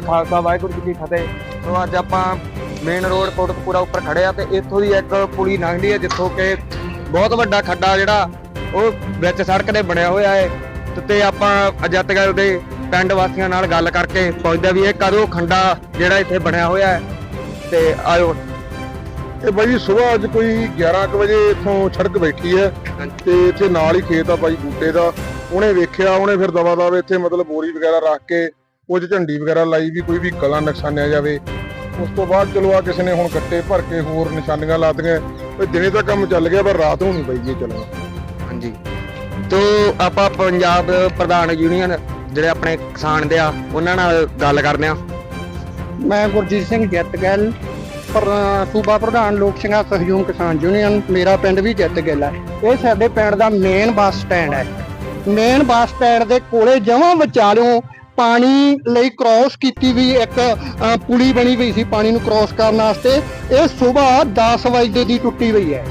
ਖਾਲਸਾ ਵਾਹਿਗੁਰੂ ਜੀ ਕੀ ਫਤਿਹ। ਸੋ ਅੱਜ ਆਪਾਂ main road Kotkapura ਉੱਪਰ ਖੜੇ ਆ ਤੇ ਇੱਥੋਂ ਦੀ ਇੱਕ ਪੁਲੀ ਲੰਘਦੀ ਹੈ ਜਿੱਥੋਂ ਕਿ ਬਹੁਤ ਵੱਡਾ ਖੱਡਾ ਜਿਹੜਾ ਉਹ ਵਿੱਚ ਸੜਕ ਦੇ ਬਣਿਆ ਹੋਇਆ ਹੈ ਤੇ- ਤੇ ਆਪਾਂ ਅਜਤਗਲ ਦੇ ਪਿੰਡ ਵਾਸੀਆਂ ਨਾਲ ਗੱਲ ਕਰਕੇ ਪੁੱਛਦੇ ਵੀ ਇਹ ਕਦੋਂ ਖੰਡਾ ਜਿਹੜਾ ਇੱਥੇ ਬਣਿਆ ਹੋਇਆ ਹੈ ਤੇ ਆਇਓ। ਇਹ ਬਾਈ ਸਵੇਰ ਅੱਜ ਕੋਈ 11 ਕੁ ਵਜੇ ਇੱਥੋਂ ਸੜਕ ਬੈਠੀ ਹੈ ਤੇ ਇੱਥੇ ਨਾਲ ਹੀ ਖੇਤ ਆ ਬਾਈ ਬੂਟੇ ਦਾ। ਉਹਨੇ ਵੇਖਿਆ ਉਹਨੇ ਫਿਰ ਦਵਾ ਦਵਾ ਇੱਥੇ ਮਤਲਬ ਬੋਰੀ ਵਗੈਰਾ ਰੱਖ ਕੇ ਉਹ 'ਚ ਝੰਡੀ ਵਗੈਰਾ ਲਾਈ ਵੀ ਕੋਈ ਵੀ ਕਲਾ ਨੁਕਸਾਨਿਆ ਜਾਵੇ ਉਸ ਤੋਂ ਬਾਅਦ ਚਲੋ ਆ ਕਿਸੇ ਨੇ ਹੁਣ ਕੱਟੇ ਭਰ ਕੇ ਹੋਰ ਨਿਸ਼ਾਨੀਆਂ ਲਾਤੀਆਂ ਤੇ ਦਿਨੇ ਤਾਂ ਕੰਮ ਚੱਲ ਗਿਆ ਪਰ ਰਾਤ ਨੂੰ ਨਹੀਂ ਬਾਈ ਇਹ ਚੱਲਣਾ। ਹਾਂਜੀ। ਤੋ ਆਪਾਂ ਪੰਜਾਬ ਪ੍ਰਧਾਨ ਯੂਨੀਅਨ ਜਿਹੜੇ ਆਪਣੇ ਕਿਸਾਨ ਦੇ ਆ ਉਹਨਾਂ ਨਾਲ ਗੱਲ ਕਰਦੇ ਆ ਮੈਂ ਗੁਰਜੀਤ ਸਿੰਘ ਜੱਤਗਲ ਪਰ ਸੂਬਾ ਪ੍ਰਧਾਨ ਲੋਕ ਸਿੰਘਾ ਸਹਿਯੋਗ ਕਿਸਾਨ ਯੂਨੀਅਨ ਮੇਰਾ ਪਿੰਡ ਵੀ ਜੱਤਗਲ ਹੈ ਇਹ ਸਾਡੇ ਪਿੰਡ ਦਾ ਮੇਨ ਬੱਸ ਸਟੈਂਡ ਹੈ। ਮੇਨ ਬੱਸ ਸਟੈਂਡ ਦੇ ਕੋਲੇ ਜਮਾਂ ਵਿਚਾਲਿਓਂ ਪਾਣੀ ਲਈ ਕ੍ਰਾਸ ਕੀਤੀ ਵੀ ਇੱਕ ਪੁਲੀ ਬਣੀ ਹੋਈ ਸੀ ਪਾਣੀ ਨੂੰ ਕ੍ਰਾਸ ਕਰਨ ਵਾਸਤੇ। ਇਹ ਸਵੇਰ 10 ਵਜੇ ਦੀ ਟੁੱਟੀ ਹੋਈ ਹੈ।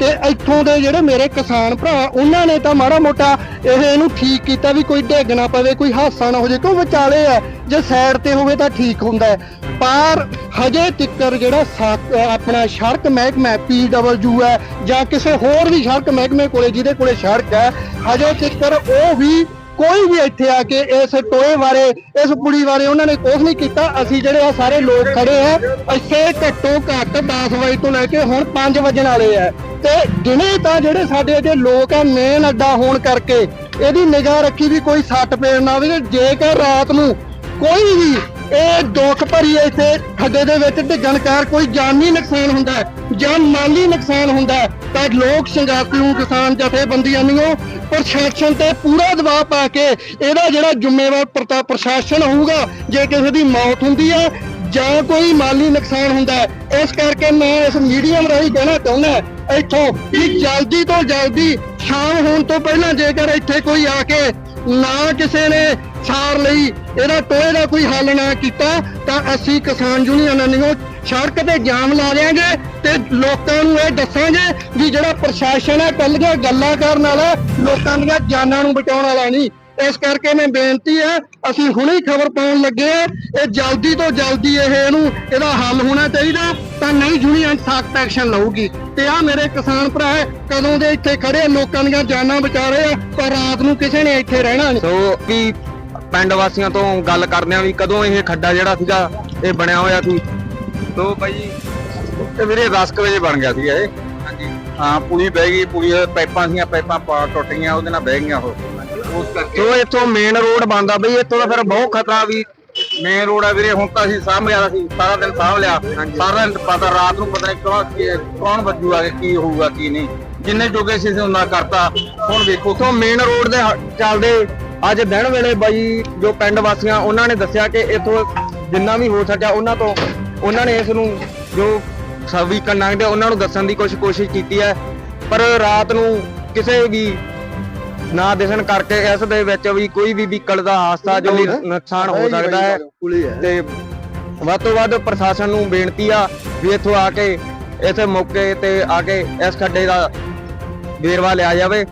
ਤੇ ਇੱਥੋਂ ਦੇ ਜਿਹੜੇ ਮੇਰੇ ਕਿਸਾਨ ਭਰਾ, ਉਹਨਾਂ ਨੇ ਤਾਂ ਮਾੜਾ ਮੋਟਾ ਇਹ ਇਹਨੂੰ ਠੀਕ ਕੀਤਾ ਵੀ ਕੋਈ ਡਿੱਗ ਨਾ ਪਵੇ, ਕੋਈ ਹਾਦਸਾ ਨਾ ਹੋ ਜੇ ਕਿਉਂ ਵਿਚਾਲੇ ਆ ਜੇ ਸਾਈਡ ਤੇ ਹੋਵੇ ਤਾਂ ਠੀਕ ਹੁੰਦਾ ਹੈ। ਪਰ ਹਜੇ ਤਿੱਕਰ ਜਿਹੜਾ ਸਾ- ਆਪਣਾ ਸੜਕ ਮਹਿਕਮਾ ਪੀਡਬਲਯੂ ਹੈ ਜਾਂ ਕਿਸੇ ਹੋਰ ਵੀ ਸੜਕ ਮਹਿਕਮੇ ਕੋਲੇ ਜਿਹਦੇ ਕੋਲੇ ਸੜਕ ਹੈ, ਹਜੇ ਤਿੱਕਰ ਉਹ ਵੀ ਕੋਈ ਵੀ ਇੱਥੇ ਆ ਕੇ ਇਸ ਟੋਏ ਬਾਰੇ, ਇਸ ਪੁਲੀ ਬਾਰੇ ਉਹਨਾਂ ਨੇ ਕੁਝ ਨਹੀਂ ਕੀਤਾ। ਅਸੀਂ ਜਿਹੜੇ ਆ ਸਾਰੇ ਲੋਕ ਖੜੇ ਆ, ਇੱਥੇ ਘੱਟੋ ਘੱਟ 10 ਵਜੇ ਤੋਂ ਲੈ ਕੇ ਹੁਣ 5 ਵਜਣ ਵਾਲੇ ਆ। ਤੇ ਦਿਨੇ ਤਾਂ ਜਿਹੜੇ ਸਾਡੇ ਇੱਥੇ ਲੋਕ ਆ ਮੇਨ ਅੱਡਾ ਹੋਣ ਕਰਕੇ, ਇਹਦੀ ਨਿਗਾਹ ਰੱਖੀ ਵੀ ਕੋਈ ਸੱਟ ਪੇੜ ਨਾ ਆਵੇ ਜੇਕਰ ਰਾਤ ਨੂੰ ਕੋਈ ਵੀ ਇਹ ਦੁੱਖ ਭਰੀ ਇੱਥੇ। ਖੱਡੇ ਦੇ ਵਿੱਚ ਡਿੱਗਣ ਕਾਰ ਕੋਈ ਜਾਨੀ ਨੁਕਸਾਨ ਹੁੰਦਾ ਜਾਂ ਮਾਲੀ ਨੁਕਸਾਨ ਹੁੰਦਾ ਤਾਂ ਲੋਕ ਸੰਗਾਤੂ ਕਿਸਾਨ ਜਥੇਬੰਦੀਆਂ ਨੂੰ ਪ੍ਰਸ਼ਾਸਨ ਤੇ ਪੂਰਾ ਦਬਾਅ ਪਾ ਕੇ ਇਹਦਾ ਜਿਹੜਾ ਜ਼ਿੰਮੇਵਾਰ ਪ੍ਰਤਾ ਪ੍ਰਸ਼ਾਸਨ ਹੋਊਗਾ, ਜੇ ਕਿਸੇ ਦੀ ਮੌਤ ਹੁੰਦੀ ਹੈ, ਜਾਂ ਕੋਈ ਮਾਲੀ ਨੁਕਸਾਨ ਹੁੰਦਾ ਇਸ ਕਰਕੇ ਮੈਂ ਇਸ ਮੀਡੀਅਮ ਰਾਹੀਂ ਕਹਿਣਾ ਚਾਹੁੰਦਾ ਇੱਥੋਂ ਕਿ ਜਲਦੀ ਤੋਂ ਜਲਦੀ ਸ਼ਾਮ ਹੋਣ ਤੋਂ ਪਹਿਲਾਂ ਜੇਕਰ ਇੱਥੇ ਕੋਈ ਆ ਕੇ ਨਾ ਕਿਸੇ ਨੇ ਸਾਰ ਲਈ, ਇਹਦਾ ਟੋਏ ਦਾ ਕੋਈ ਹੱਲ ਨਾ ਕੀਤਾ, ਤਾਂ ਅਸੀਂ ਕਿਸਾਨ ਯੂਨੀਅਨਾਂ ਨੂੰ ਸੜਕ ਤੇ ਜਾਮ ਲਾ ਦੇਾਂਗੇ ਤੇ ਲੋਕਾਂ ਨੂੰ ਇਹ ਦੱਸਾਂਗੇ ਵੀ ਜਿਹੜਾ ਪ੍ਰਸ਼ਾਸਨ ਹੈ ਕੱਲੀਆਂ ਗੱਲਾਂ ਕਰਨ ਵਾਲਾ, ਲੋਕਾਂ ਦੀਆਂ ਜਾਨਾਂ ਨੂੰ ਬਚਾਉਣ ਵਾਲਾ ਨਹੀਂ। ਇਸ ਕਰਕੇ ਮੈਂ ਬੇਨਤੀ ਹੈ, ਅਸੀਂ ਹੁਣੇ ਖਬਰ ਪਾਉਣ ਲੱਗੇ ਆ ਇਹ ਜਲਦੀ ਤੋਂ ਜਲਦੀ ਇਹ ਇਹਨੂੰ, ਇਹਦਾ ਹੱਲ ਹੋਣਾ ਚਾਹੀਦਾ, ਤਾਂ ਨਹੀਂ ਯੂਨੀਅਨ ਸਖਤ ਐਕਸ਼ਨ ਲਊਗੀ। ਤੇ ਆ ਮੇਰੇ ਕਿਸਾਨ ਭਰਾ ਕਦੋਂ ਦੇ ਇੱਥੇ ਖੜੇ ਲੋਕਾਂ ਦੀਆਂ ਜਾਨਾਂ ਬਚਾ ਰਹੇ ਆ, ਪਰ ਰਾਤ ਨੂੰ ਕਿਸੇ ਨੇ ਇੱਥੇ ਰਹਿਣਾ ਨਹੀਂ। ਸੋ ਕੀ ਪਿੰਡ ਵਾਸੀਆਂ ਤੋਂ ਗੱਲ ਕਰਦੇ ਆ ਵੀ ਕਦੋਂ ਇਹ ਖੱਡਾ ਜਿਹੜਾ ਸੀਗਾ, ਇਹ ਬਣਿਆ ਹੋਇਆ ਸੀ? ਤੋ ਭਾਈ ਵੀਰੇ 10 ਕੁ ਵਜੇ ਬਣ ਗਿਆ ਸੀਗਾ ਇਹ। ਹਾਂਜੀ। ਹਾਂ ਪੁਲੀ ਬਹਿ ਗਈ ਪੁਲੀ ਪਾਈਪਾਂ ਸੀਆਂ ਪਾਈਪਾਂ ਪਾ ਟੁੱਟ ਗਈਆਂ ਉਹਦੇ ਨਾਲ ਬਹਿ ਗਈਆਂ ਉਹ। ਉਸ ਕਰਕੇ ਇੱਥੋਂ ਮੇਨ ਰੋਡ ਬਣਦਾ ਬਈ ਇੱਥੋਂ ਦਾ ਫਿਰ ਬਹੁਤ ਖਤਰਾ ਵੀ। ਮੇਨ ਰੋਡ ਆ ਵੀਰੇ ਹੁਣ ਤਾਂ ਅਸੀਂ ਸਾਂਭ ਲਿਆ ਸੀ ਸਾਰਾ ਦਿਨ ਸਾਂਭ ਲਿਆ। ਸਾਰਾ ਦਿਨ ਪਤਾ ਰਾਤ ਨੂੰ ਪਤਾ ਨਹੀਂ ਕੌਣ ਕੀ- ਕੌਣ ਵੱਜੂਗਾ ਕਿ ਕੀ ਹੋਊਗਾ ਕੀ ਨਹੀਂ। ਜਿੰਨੇ ਜੋਗੇ ਸੀ ਅਸੀਂ ਉਹਨਾਂ ਕਰਤਾ। ਹੁਣ ਵੇਖੋ। ਉਥੋਂ ਮੇਨ ਰੋਡ ਦੇ ਹ- ਚੱਲਦੇ ਅੱਜ ਦਿਨ ਵੇਲੇ ਬਾਈ ਜੋ ਪਿੰਡ ਵਾਸੀਆਂ ਉਹਨਾਂ ਨੇ ਦੱਸਿਆ ਕਿ ਇੱਥੋਂ ਜਿੰਨਾ ਵੀ ਹੋ ਸਕਿਆ ਉਹਨਾਂ ਤੋਂ ਉਹਨਾਂ ਨੇ ਇਸ ਨੂੰ ਜੋ ਸਭੀ ਲੰਘਦੇ ਉਹਨਾਂ ਨੂੰ ਦੱਸਣ ਦੀ ਕੁਛ ਕੋਸ਼ਿਸ਼ ਕੀਤੀ ਹੈ ਪਰ ਰਾਤ ਨੂੰ ਕਿਸੇ ਵੀ ਨਾ ਦਿਸਣ ਕਰਕੇ ਇਸ ਦੇ ਵਿੱਚ ਵੀ ਕੋਈ ਵੀ ਵਹੀਕਲ ਦਾ ਹਾਦਸਾ ਜੋ ਨੁਕਸਾਨ ਹੋ ਸਕਦਾ ਹੈ। ਤੇ ਵੱਧ ਤੋਂ ਵੱਧ ਪ੍ਰਸ਼ਾਸਨ ਨੂੰ ਬੇਨਤੀ ਆ ਵੀ ਇੱਥੋਂ ਆ ਕੇ ਇਥੇ ਮੌਕੇ ਤੇ ਆ ਕੇ ਇਸ ਖੱਡੇ ਦਾ ਵੇਰਵਾ ਲਿਆ ਜਾਵੇ।